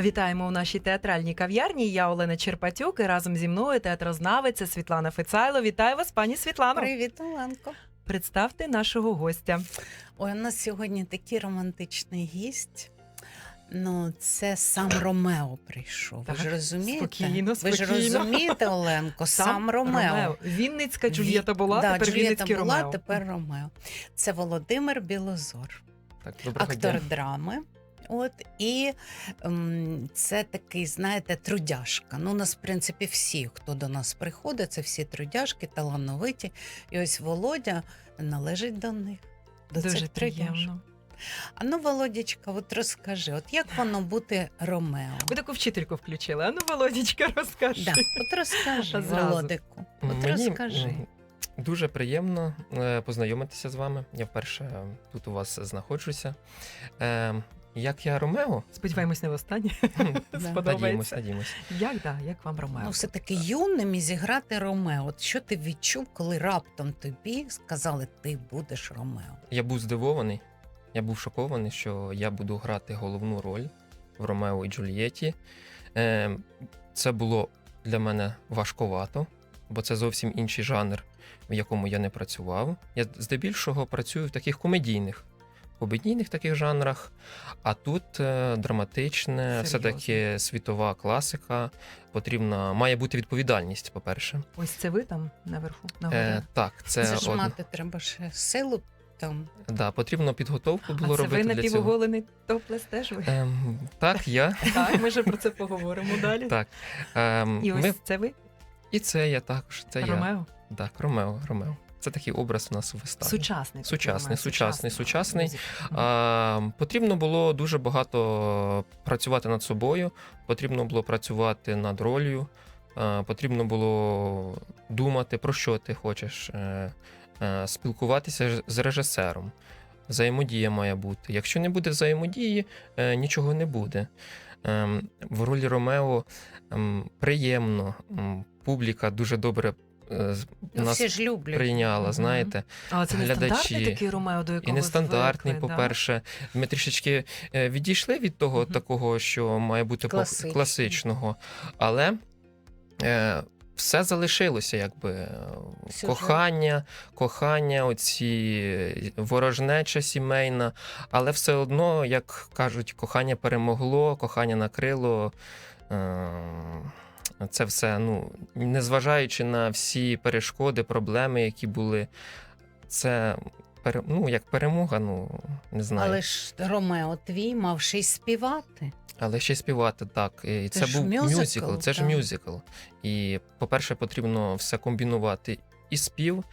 Вітаємо у нашій театральній кав'ярні. Я Олена Черпатюк і разом зі мною театрознавиця Світлана Фицайло. Вітаю вас, пані Світлано. Привіт, Оленко. Представте нашого гостя. Ой, у нас сьогодні такий романтичний гість. Ну, це сам Ромео прийшов. Так, ви ж розумієте? спокійно, Ви ж розумієте, Оленко, сам, Ромео. Вінницька Джульєта була, да, тепер Джульєта Вінницький була, Ромео. тепер Ромео. Це Володимир Білозор, Так, актор дня. драми. От і ем, це такий, знаєте, трудяшка. Ну, у нас, в принципі, всі, хто до нас приходить, це всі трудяшки, талановиті. І ось Володя належить до них. До Дуже цих трудяшок. приємно. А ну, Володячка, от розкажи, от як воно бути Ромео? Ви таку вчительку включили. А ну, Володічка, розкажи. Да, от розкажи, Зразу. Володику. От Мені розкажи. дуже приємно е, познайомитися з вами. Я вперше е, тут у вас знаходжуся. Як я Ромео? Сподіваємось, не востаннє. Да. Надіємось, Сподобається. надіємось. Як да, як вам Ромео? Ну, все-таки юним і зіграти Ромео. От що ти відчув, коли раптом тобі сказали, ти будеш Ромео? Я був здивований. Я був шокований, що я буду грати головну роль в Ромео і Джульєті. Е, Це було для мене важковато, бо це зовсім інший жанр, в якому я не працював. Я здебільшого працюю в таких комедійних. Комедійних таких жанрах, а тут е, драматичне, все-таки світова класика. Потрібна має бути відповідальність, по-перше. Ось це ви там наверху? Е, так, це, Це, ж од- мати треба ще силу там. да, потрібно підготовку було а це робити цього. напівоголений топлес теж ви? Ем, так, я. Так, ми ще про це поговоримо далі. Так. Ем, І ось ми, це ви, і це я також. Це я. Ромео? Так, Ромео, Ромео. Це такий образ у нас у виставі. Сучасний. такий Сучасний, сучасний, сучасний. А, потрібно було дуже багато працювати над собою, потрібно було працювати над ролью, а, потрібно було думати, про що ти хочеш, е, е, спілкуватися з режисером. Взаємодія має бути. Якщо не буде взаємодії, е, нічого не буде. Ем, В ролі Ромео ем, приємно, м, публіка дуже добре Ну, нас всі ж люблять. прийняла, знаєте. Але це глядачі. нестандартний такий Ромео, до якого І нестандартний, звикли, да? по-перше. Ми трішечки е, відійшли від того, Мгм. такого, що має бути по- Класичний. класичного, але е, все залишилося, якби е, Сюжет. кохання, кохання, оці ворожнеча сімейна, але все одно, як кажуть, кохання перемогло, кохання накрило. Е, це все, ну, незважаючи на всі перешкоди, проблеми, які були, це ну, як перемога, ну не знаю. Але ж Ромео твій мав ще й співати. Але ще й співати так. І Це це, був мюзикл, мюзикл, це ж мюзикл. І, по-перше, потрібно все комбінувати: і спів,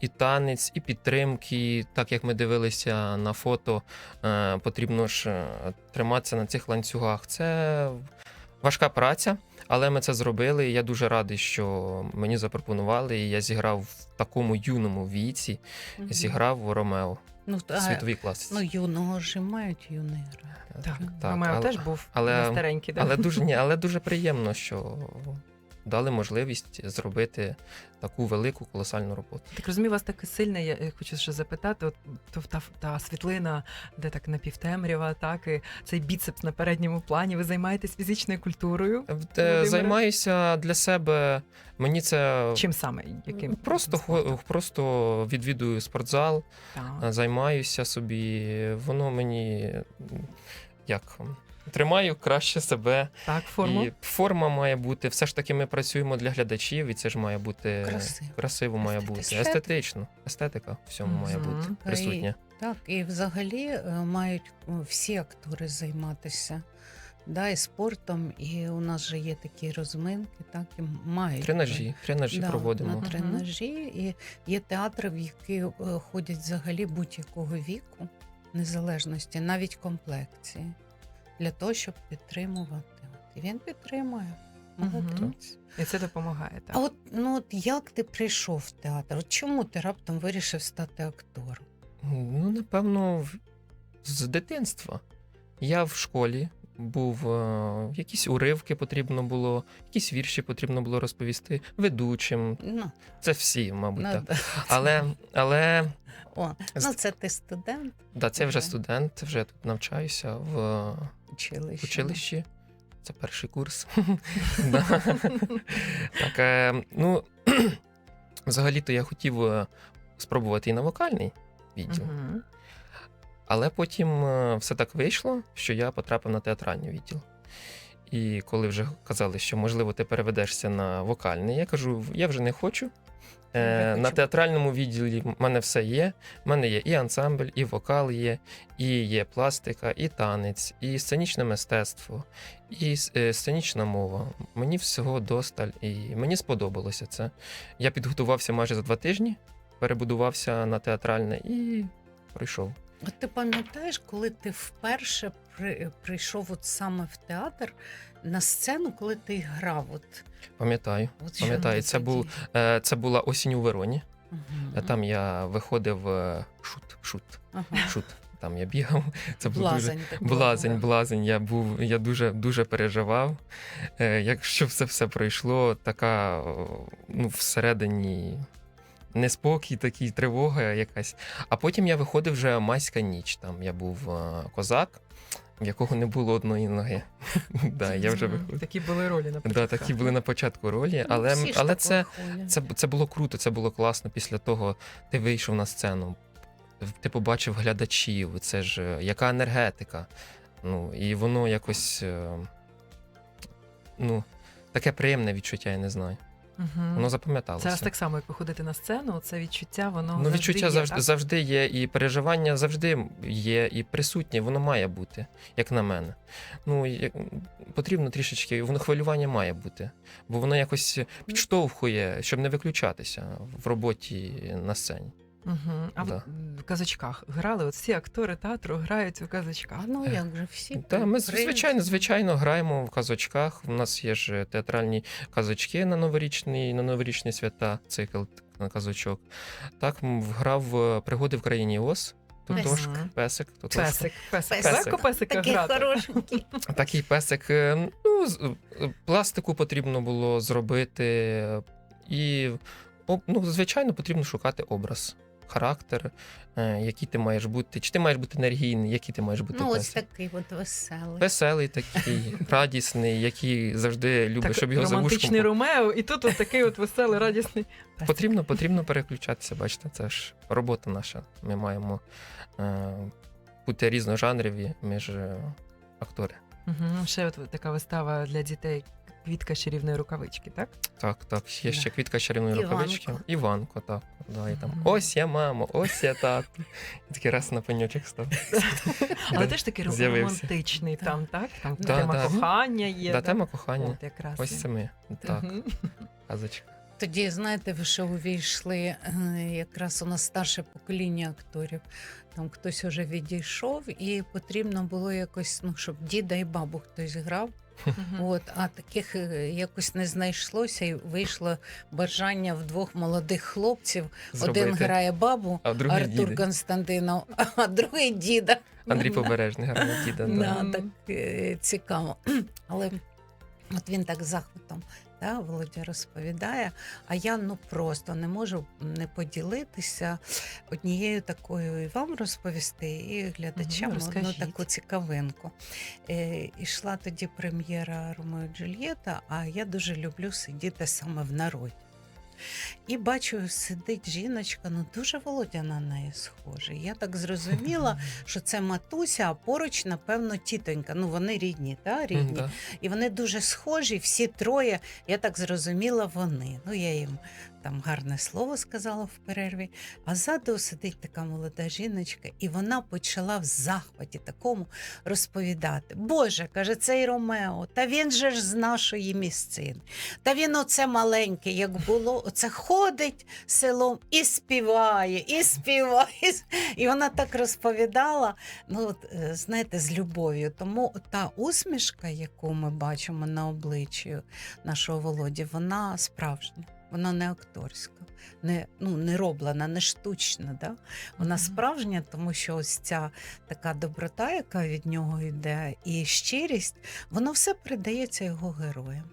і танець, і підтримки. Так як ми дивилися на фото, е, потрібно ж е, триматися на цих ланцюгах. Це важка праця, але ми це зробили. І я дуже радий, що мені запропонували. І я зіграв в такому юному віці, Мгм. зіграв в Ромео Ну, світовій класиці. ну, юного ж мають юний грати. Так, Так, Ромео але- теж був але- не старенький, да? Але дуже ні, але дуже приємно, що дали можливість зробити таку велику колосальну роботу. Так розумію, у вас таке сильне, я хочу ще запитати, от то та, та світлина, де так напівтемрява, так, і цей біцепс на передньому плані. Ви займаєтесь фізичною культурою? Е, Володимире? Займаюся для себе. Мені це Чим саме? Яким просто спортом? просто відвідую спортзал, Так. е, займаюся собі. Воно мені як тримаю краще себе. Так, форму. І форма має бути. Все ж таки, ми працюємо для глядачів, і це ж має бути Красиво. красиво має бути. Естетично. Естетика в всьому має бути Та присутня. Так, і взагалі е, мають е, всі актори займатися. Да, і спортом, і у нас же є такі розминки, так і мають Тренажі, тренажі Да, проводимо. на тренажі. І є театри, в які е, ходять взагалі будь-якого віку, незалежності, навіть комплекції, для того, щоб підтримувати. От, І він підтримує. Молодець. І це допомагає. Так. А от, ну, от як ти прийшов в театр? От чому ти раптом вирішив стати актором? Ну, напевно, з дитинства. Я в школі був, е, якісь уривки потрібно було, якісь вірші потрібно було розповісти ведучим. Ну, Це всі, мабуть, ну, так. да. Але, але О, ну, це ти студент да, це вже студент, вже тут навчаюся в училища. училищі. Це перший курс. Так, е, ну, взагалі-то я хотів е, спробувати і на вокальний відділ, але потім е, все так вийшло, що я потрапив на театральний відділ. І коли вже казали, що можливо ти переведешся на вокальний, я кажу, я вже не хочу. Е, на театральному відділі в мене все є. У мене є і ансамбль, і вокал є, і є пластика, і танець, і сценічне мистецтво, і е, сценічна мова. Мені всього досталь, і мені сподобалося це. Я підготувався майже за два тижні, перебудувався на театральне і пройшов. От ти пам'ятаєш, коли ти вперше при, прийшов от саме в театр на сцену, коли ти грав? От, Пам'ятаю. от що Пам'ятаю, це був- Е, Це була осінь у Вероні. Е, Там я виходив е, шут, шут, Ага. шут. Там я бігав. Це дуже Блазень. такого. Блазень, блазень. Я був, я дуже дуже переживав. Е, якщо все все пройшло, така о, ну, всередині неспокій, такий, тривога якась. А потім я виходив вже майська ніч. Там я був е, козак, в якого не було одної ноги. да, я вже виходив. Такі були ролі на Да, такі були на початку ролі, Ну, але, але це, це, це було круто, це було класно. Після того ти вийшов на сцену, ти побачив глядачів, це ж е, яка енергетика. Ну, і воно якось. е, Ну, таке приємне відчуття, я не знаю. Мгм. Воно запам'яталося. Зараз так само, як виходити на сцену, це відчуття, воно Ну, завжди відчуття є, завжди, так? завжди є, і переживання завжди є, і присутнє, воно має бути, як на мене. Ну, як, потрібно трішечки, воно хвилювання має бути, бо воно якось підштовхує, щоб не виключатися в роботі на сцені. Мгм. А Да. в, казочках грали? От всі актори театру грають у казочках. А ну як же всі? Так, ми звичайно, звичайно граємо в казочках. У нас є ж театральні казочки на новорічні, на новорічні свята, цикл на казочок. Так, грав пригоди в країні Оз. Тотошк, песик, Тотошка. Песик, песик. Песик. Легко песика Такий грати. хорошенький. Такий песик. е, Ну, е, пластику потрібно було зробити. е, І, ну, звичайно, потрібно шукати образ, характер, е, який ти маєш бути. Чи ти маєш бути енергійний, який ти маєш бути Ну, ось такий от веселий. Веселий такий, радісний, який завжди любить, Так, щоб його за романтичний. Ромео, і тут от такий от веселий, радісний. Потрібно, потрібно переключатися, бачите, це ж робота наша. Ми маємо е, бути різножанрові між е, актори. Мгм. Ще от така вистава для дітей. Квітка чарівної рукавички, так? Так, так. Є ще квітка чарівної рукавички. Іванко, так. Да, і там, ось я мамо, ось я тато. І такий раз на пеньочок став. Але теж такий романтичний там, так? Там Да, тема да. кохання є. Да, тема кохання. От якраз. Ось це ми. Так, казочка. Тоді, знаєте, ви що увійшли е, якраз у нас старше покоління акторів. Там хтось уже відійшов, і потрібно було якось, ну, щоб діда і бабу хтось грав. От, а таких е, якось не знайшлося, і вийшло бажання в двох молодих хлопців. Один грає бабу, А Артур діди. Константинов, а другий діда. Андрій Побережний грає діда. Да. Да, так е, цікаво. Але от він так захватом. Да, Володя розповідає, а я ну просто не можу не поділитися однією такою і вам розповісти, і глядачам угу, одну таку цікавинку. Е, ішла тоді прем'єра Ромео Джульєта, а я дуже люблю сидіти саме в народі. І бачу, сидить жіночка, ну дуже Володя на неї схожа. Я так зрозуміла, що це матуся, а поруч, напевно, тітонька. Ну, вони рідні, та, рідні. Mm, да. І вони дуже схожі, всі троє. Я так зрозуміла, вони. Ну, я їм там гарне слово сказала в перерві. А ззаду сидить така молода жіночка, і вона почала в захваті такому розповідати. Боже, каже, цей Ромео, та він же ж з нашої місцини. Та він оце маленьке, як було, оце ходить селом і співає, і співає. і вона так розповідала, ну, от, е, знаєте, з любов'ю. Тому та усмішка, яку ми бачимо на обличчі нашого Володі, вона справжня, вона не акторська, не, ну, не роблена, не штучна. Да? Вона справжня, тому що ось ця така доброта, яка від нього йде, і щирість, воно все передається його героям.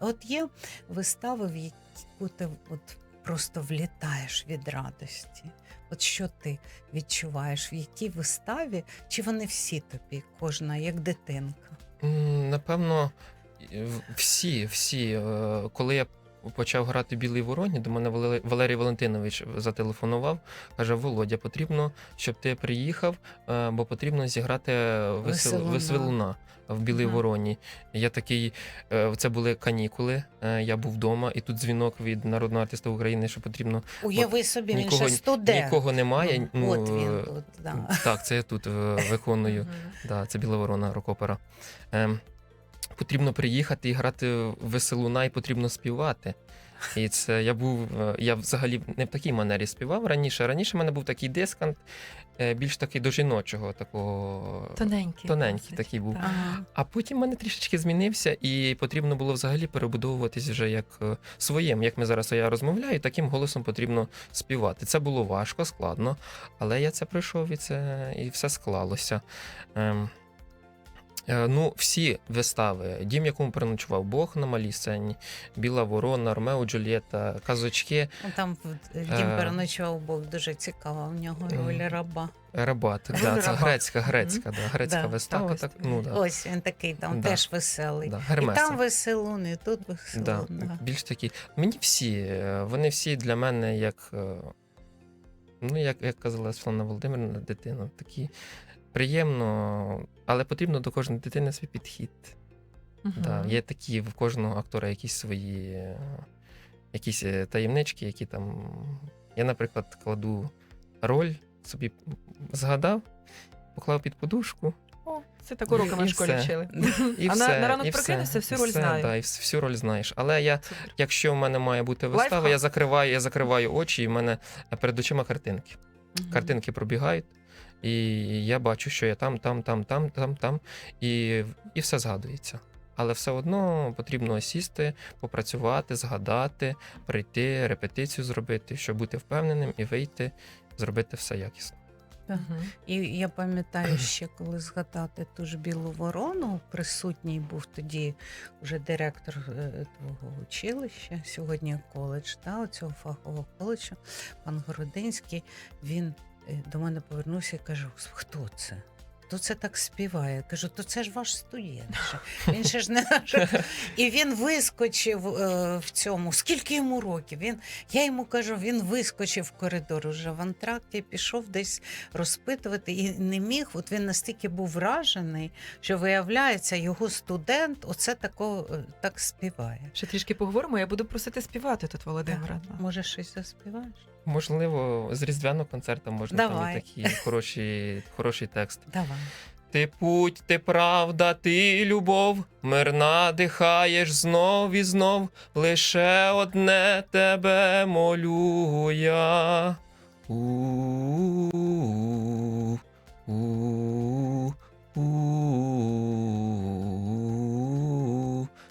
От є вистави, в яку ти от просто влітаєш від радості. От що ти відчуваєш, в якій виставі, чи вони всі тобі, кожна як дитинка? Напевно, всі, всі. Е, Коли я почав грати в Білій Вороні, до мене Валерій Валентинович зателефонував. Каже: Володя, потрібно, щоб ти приїхав, е, бо потрібно зіграти весел... Веселуна. веселуна в Білій Мгм. Вороні. Я такий, е, це були канікули. е, Я був вдома, і тут дзвінок від народного артиста України, що потрібно. Уяви собі, він нікого- ще студент. Нікого немає. Ну, От він тут, да. Так, це я тут виконую. Да, це Біла Ворона, рок-опера. Потрібно приїхати і грати в веселуна, і потрібно співати. І це я був. е, Я взагалі не в такій манері співав раніше. Раніше в мене був такий дискант, е, більш такий до жіночого, такого Тоненький. тоненький такий був. Ага. А потім в мене трішечки змінився, і потрібно було взагалі перебудовуватись вже як е, своїм. Як ми зараз я розмовляю, таким голосом потрібно співати. Це було важко, складно, але я це пройшов і це і все склалося. Ем, Ну, всі вистави, дім, якому переночував Бог на малій сцені, Біла Ворона, Ромео Джульєта, казочки, Там Е, дім переночував Бог дуже цікава в нього роль Мгм. раба. Рабат. Да, це грецька, грецька, да, грецька Да, вистава. так, Так, ось, ну, да, Ось він такий там Да. теж веселий. да, І там веселун, і тут веселун. Да, Да. більш такі. Мені всі, е, вони всі для мене як. е, Ну, як, як казала Світлана Володимирівна, дитина, такі приємно, але потрібно до кожної дитини свій підхід. Мгм. Да, є такі в кожного актора якісь свої якісь е, таємнички, які там. Я, наприклад, кладу роль, собі згадав, поклав під подушку, О, це так уроками в школі вчили. і А все. на- на ранок і все, прокинешся, всю роль знаю. Да, і всю роль знаєш. Але я Супер. Якщо в мене має бути вистава, я закриваю, я закриваю очі, і в мене перед очима картинки. Мгм. Картинки пробігають, і я бачу, що я там, там, там, там, там, там, і, і все згадується. Але все одно потрібно сісти, попрацювати, згадати, прийти, репетицію зробити, щоб бути впевненим і вийти, зробити все якісно. І я пам'ятаю ще, коли згадати ту ж білу ворону, присутній був тоді вже директор е, твого училища, сьогодні коледж, та, цього фахового коледжу, пан Городинський. Він до мене повернувся і каже: хто це? Хто це так співає? Я кажу, то це ж ваш студент. Він ще ж не наш. І він вискочив е, в цьому. Скільки йому років? Він, я йому кажу, він вискочив в коридор уже в антракті, пішов десь розпитувати і не міг. От він настільки був вражений, що виявляється, його студент оце тако, е, так співає. Ще трішки поговоримо, я буду просити співати тут Володимира. Може, щось заспіваєш? Можливо, з різдвяного концерту можна там Давай. і такі хороші, хороший текст. Давай. Ти путь, ти правда, ти любов, мир дихаєш знов і знов, лише одне тебе молю я. У-у-у,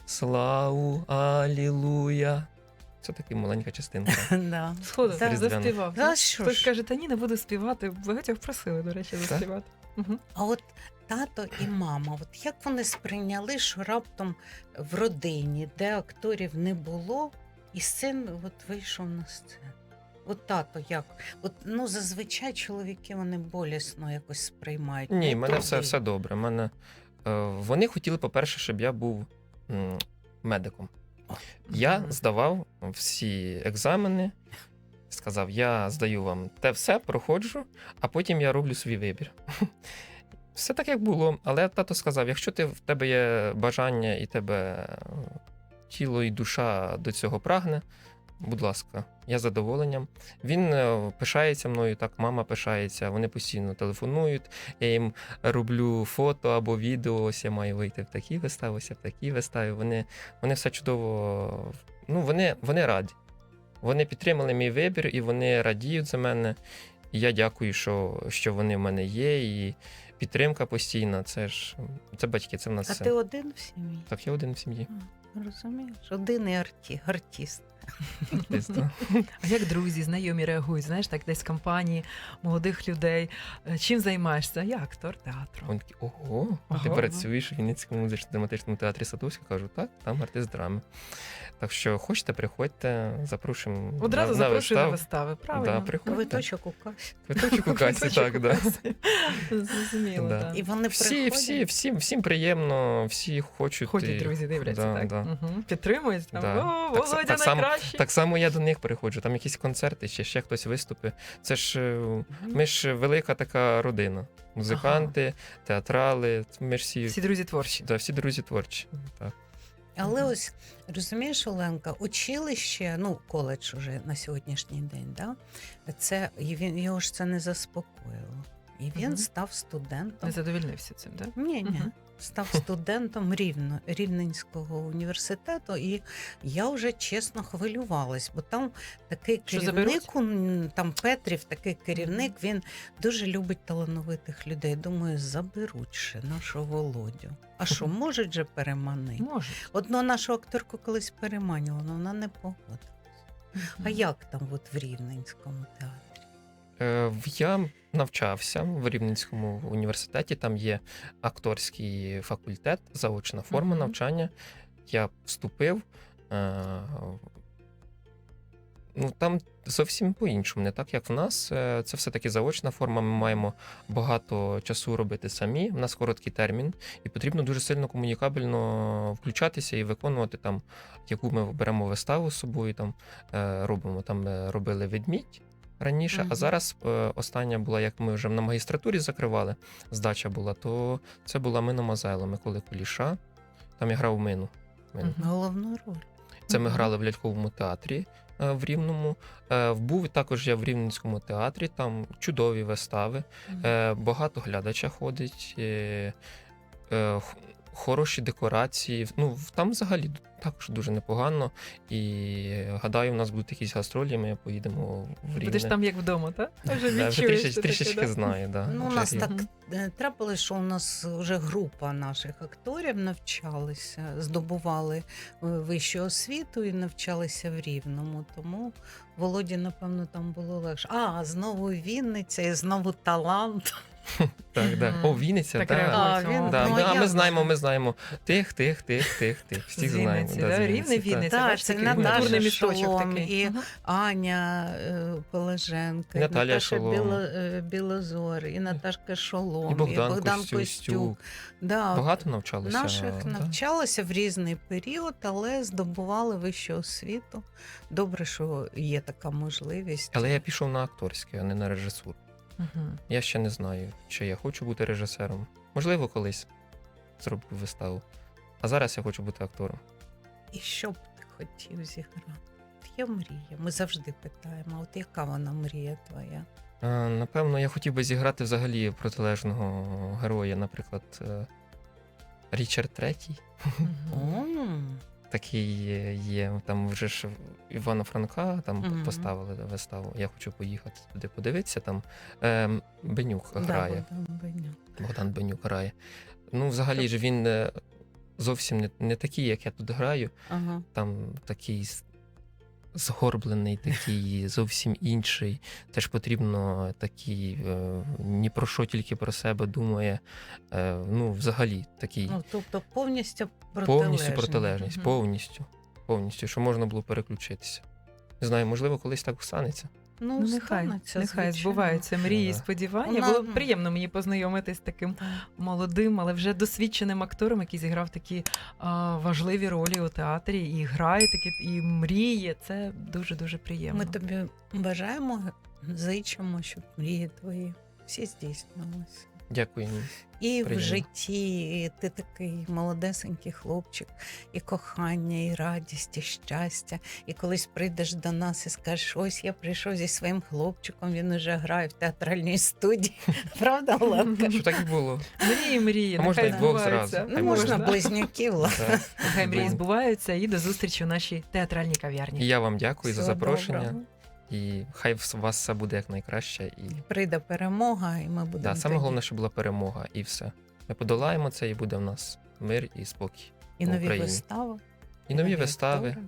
Славу, алілуя. Це така маленька частинка. Да. Сходу. Заспівав. Хтось каже, та ні, не буду співати. Багатьох просили, до речі, заспівати. Мгм. А от тато і мама, от як вони сприйняли, що раптом в родині, де акторів не було, і син от вийшов на сцену. От тато як? От, ну, зазвичай чоловіки вони болісно якось сприймають. Ні, в мене все, все добре. Мене, е, вони хотіли, по-перше, щоб я був м, медиком. Я здавав всі екзамени, сказав: я здаю вам те все, проходжу, а потім я роблю свій вибір. Все так, як було. Але тато сказав: якщо ти, в тебе є бажання і тебе е, тіло і душа до цього прагне, будь ласка, я з задоволенням. Він е, пишається мною, так, мама пишається, вони постійно телефонують. Я їм роблю фото або відео. Ось я маю вийти в такі вистави, ось я в такі вистави. Вони, вони все чудово. Ну, вони, вони раді. Вони підтримали мій вибір і вони радіють за мене. І я дякую, що, що вони в мене є. І підтримка постійна. Це ж це батьки, це в нас А все. ти один в сім'ї? Так, я один в сім'ї. Розумієш? Один і арті, артист. А як друзі, знайомі реагують? Знаєш, так десь в компанії молодих людей. Е, Чим займаєшся? Я актор театру. Вони такі, ого, ти працюєш у Вінницькому музично-драматичному театрі Садовська. Кажу, так, там артист драми. Так що хочете, приходьте, запрошуємо. Одразу на, запрошую на виставу. вистави. Правильно. Да, приходьте. Квиточок у касі. Квиточок у касі, так, да. Зрозуміло. Да. І вони Всі, приходять. всі, всім, всім приємно, всі хочуть. Ходять і- друзі, дивляться, да, так. да. Угу. Підтримують. Там, Да. О, Так Володя так само- найкращий. Так само я до них приходжу, там якісь концерти, чи ще хтось виступи. Це ж е, ми ж велика така родина. Музиканти, театрали, ми ж всі, Всі друзі творчі. да, всі друзі творчі. Так. Але Мгм. ось розумієш, Оленка, училище, ну коледж уже на сьогоднішній день, да? це і він його ж це не заспокоїло. І він Мгм. став студентом. Не задовільнився цим, так? Ні, ні. Мгм. Став студентом Рівно, Рівненського університету, і я вже чесно хвилювалась, бо там такий Що керівник, м, там Петрів, такий керівник, він дуже любить талановитих людей. Думаю, заберуть ще нашого Володю. А що, можуть же переманити? Може. Одну нашу акторку колись переманювала, але вона не погодилась. А як там от в Рівненському театрі? Е, в- Я навчався в Рівненському університеті, там є акторський факультет, заочна форма Мгм. навчання. Я вступив. е, Ну, там зовсім по-іншому, не так як в нас. Е, Це все-таки заочна форма. Ми маємо багато часу робити самі. У нас короткий термін, і потрібно дуже сильно комунікабельно включатися і виконувати там, яку ми беремо виставу з собою. Там робимо. Там робили ведмідь раніше, Мгм. а зараз е, остання була, як ми вже на магістратурі закривали, здача була, то це була Мина Мазайло, Миколи Куліша. Там я грав Мину. Мину. Головну роль. Це ми грали в ляльковому театрі е, в Рівному. Е, Був також я в Рівненському театрі, там чудові вистави. Е, Багато глядача ходить, е, е, хороші декорації. Ну, там взагалі також дуже непогано. І гадаю, в нас будуть якісь гастролі, ми поїдемо в Рівне. Будеш там як вдома, так? Вже Да, вже трішечки, трішечки да? знаю. Да, Ну, у нас Рівне. так е, трапилось, що у нас вже група наших акторів навчалися, здобували е, вищу освіту і навчалися в Рівному. Тому Володі, напевно, там було легше. А, знову Вінниця і знову талант. Так, да. О, Вінниця, Так. А, Ой, він, Да, ну, ми, а як ми знаємо, ми знаємо тих, тих, тих, тих, тих. Всіх З знаємо. Вінниці, да, да, з Рівне Вінниця. Так, це такий Наташа культурний місточок Шолом такий. і Мгм. Аня е, Полеженка, і Наталія Наташа Шолом. Біло, е, Білозор, і Наташка Шолом, І Богдан, Костюк. Да, Багато навчалося. Наших да. навчалися в різний період, але здобували вищу освіту. Добре, що є така можливість. Але я пішов на акторське, а не на режисуру. Мгм. Я ще не знаю, чи я хочу бути режисером. Можливо, колись зроблю виставу. А зараз я хочу бути актором. І що б ти хотів зіграти? Є мрія. Ми завжди питаємо, от яка вона мрія твоя? Напевно, я хотів би зіграти взагалі протилежного героя, наприклад, е, Річард Третій. Мгм. Такий є-. Там вже ж Івана Франка там Мгм. поставили виставу. Я хочу поїхати туди подивитися. Там е, Бенюк да, грає. Богдан Бенюк. Богдан Бенюк грає. Ну, взагалі ж він е, зовсім не, не такий, як я тут граю. Ага. Там такий згорблений, такий зовсім інший. Теж потрібно такий е, ні про що тільки про себе думає. Е, ну, взагалі, такий Ну, тобто повністю протилежність. повністю протилежність, угу. повністю. Повністю, що можна було переключитися. Не знаю, можливо, колись так станеться. Ну, Ну, нехай, нехай звичайно. збуваються мрії і сподівання. Вона- Було приємно мені познайомитись з таким молодим, але вже досвідченим актором, який зіграв такі а, важливі ролі у театрі і грає такі, і мріє. Це дуже дуже приємно. Ми тобі бажаємо, зичимо, щоб мрії твої всі здійснилися. Дякую. І в житті і ти такий молодесенький хлопчик, і кохання, і радість, і щастя. І колись прийдеш до нас і скажеш, ось я прийшов зі своїм хлопчиком, він уже грає в театральній студії. Правда, Оленка? Щоб так і було. Мрії, мрії, А можна і двох зразу. Ну, можна близнюків. Нехай мрії збуваються і до зустрічі у нашій театральній кав'ярні. Я вам дякую за запрошення. І хай у вас все буде якнайкраще. І Прийде перемога, і ми будемо. да, саме тоді. головне, щоб була перемога, і все. Ми подолаємо це, і буде в нас мир і спокій. і в нові Україні. вистави. І нові вистави, актори.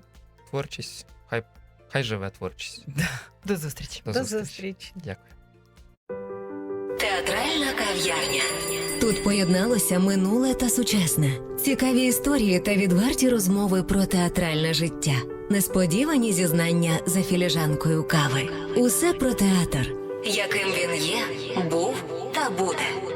творчість. Хай, хай живе творчість. До зустрічі. До, До зустрічі. зустрічі. Дякую. Театральна кав'ярня. Тут поєдналося минуле та сучасне, цікаві історії та відверті розмови про театральне життя, несподівані зізнання за філіжанкою кави. Усе про театр, яким він є, був та буде.